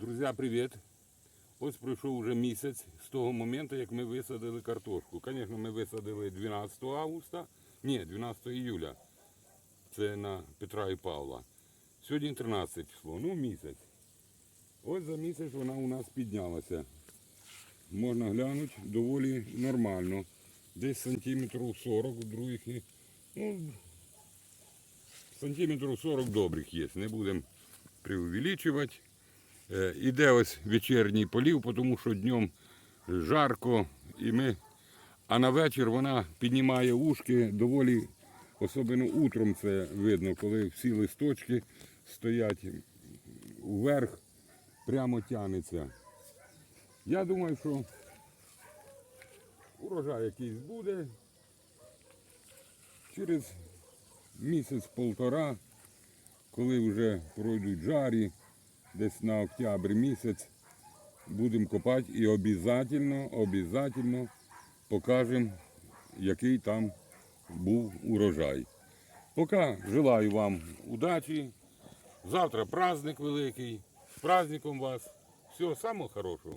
Друзі, привіт! Ось пройшов вже місяць з того моменту, як ми висадили картошку. Звісно, ми висадили 12 августа, ні, 12 іюля. Це на Петра і Павла. Сьогодні 13 число, ну місяць. Ось за місяць вона у нас піднялася. Можна глянути доволі нормально. Десь сантиметрів 40 у других. Ну, сантиметрів 40 добрих є. Не будемо преувеличувати. Е, Іде ось вечірній полів, тому що днем жарко, і ми, а на вечір вона піднімає ушки доволі, особливо утром це видно, коли всі листочки стоять вверх, прямо тянеться. Я думаю, що урожай якийсь буде. Через місяць-полтора, коли вже пройдуть жарі, десь на октябрь місяць будемо копати і обов'язково, обов'язково покажемо, який там був урожай. Поки желаю вам удачі. Завтра праздник великий. З праздником вас. Всього самого хорошого.